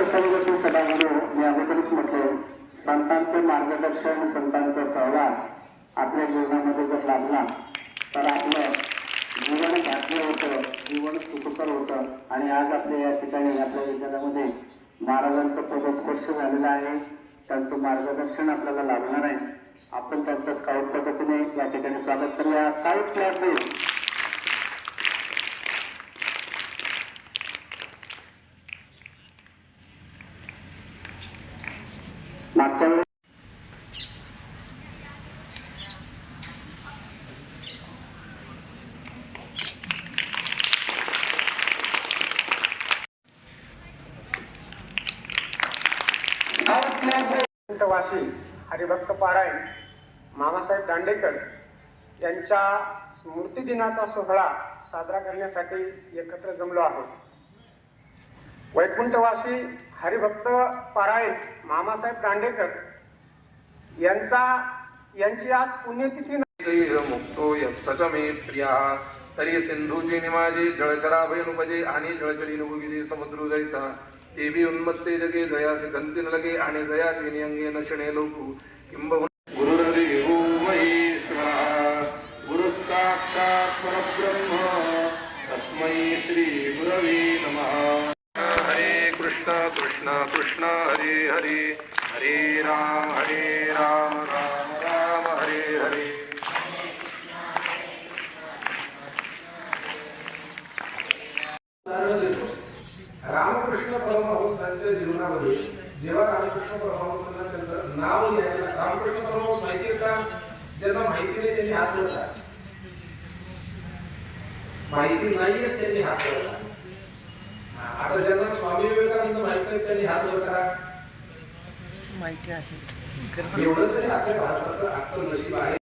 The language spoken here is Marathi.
संत संगती सभागृह मी अगोदरच म्हटले संतांचे मार्गदर्शन संतांचा सहवास आपल्या जीवनामध्ये जर लाभला तर आपलं जीवन घातलं होतं जीवन सुखकर होतं. आणि आज आपल्या या ठिकाणी आपल्या विद्यालयामध्ये महाराजांचं पदस्पर्श झालेला आहे. त्यांचं मार्गदर्शन आपल्याला लाभणार आहे. आपण त्यांचं स्काउट पद्धतीने या ठिकाणी स्वागत करूया. स्काउट क्लासेस मागच्या वेळेस वाशी हरिभक्त पारायण मामासाहेब दांडेकर यांच्या स्मृतिदिनाचा सोहळा साजरा करण्यासाठी एकत्र जमलो आहोत. वैकुंठवासी हरिभक्त पारायण मामासाहेब दांडेकर यांचा यांची आज पुण्यतिथी मुक्तो यत्सच मे प्रिया. तरी सिंधूची निमाजी जळचराभयनुपजे आणि जळचरी नुगिली समुद्र जायचा देवी उन्मत्ते जगे दयासी गंती न लगे आणि दयाची नियंगे नशणे लोकू. किंब गुरुर्देवो महेश्वरा गुरु साक्षात परब्रह्म। तस्मै श्री गुरवे कृष्ण कृष्ण हरे हरे. हरे राम हरे राम राम राम हरे हरे. रामकृष्ण परमहंसांच्या जीवनामध्ये जेव्हा रामकृष्ण परमहंसांना त्यांचं नाव लिहायला रामकृष्ण परमहंस माहिती का? ज्यांना माहिती नाही त्यांनी हात लावला माहिती नाहीये त्यांनी हात लावला आता ज्यांना स्वामी विवेकानंद माहिती आहे त्यांनी हात वर करा. माहिती आहे एवढं तरी आपल्या भारताचं आजचं नशीब आहे.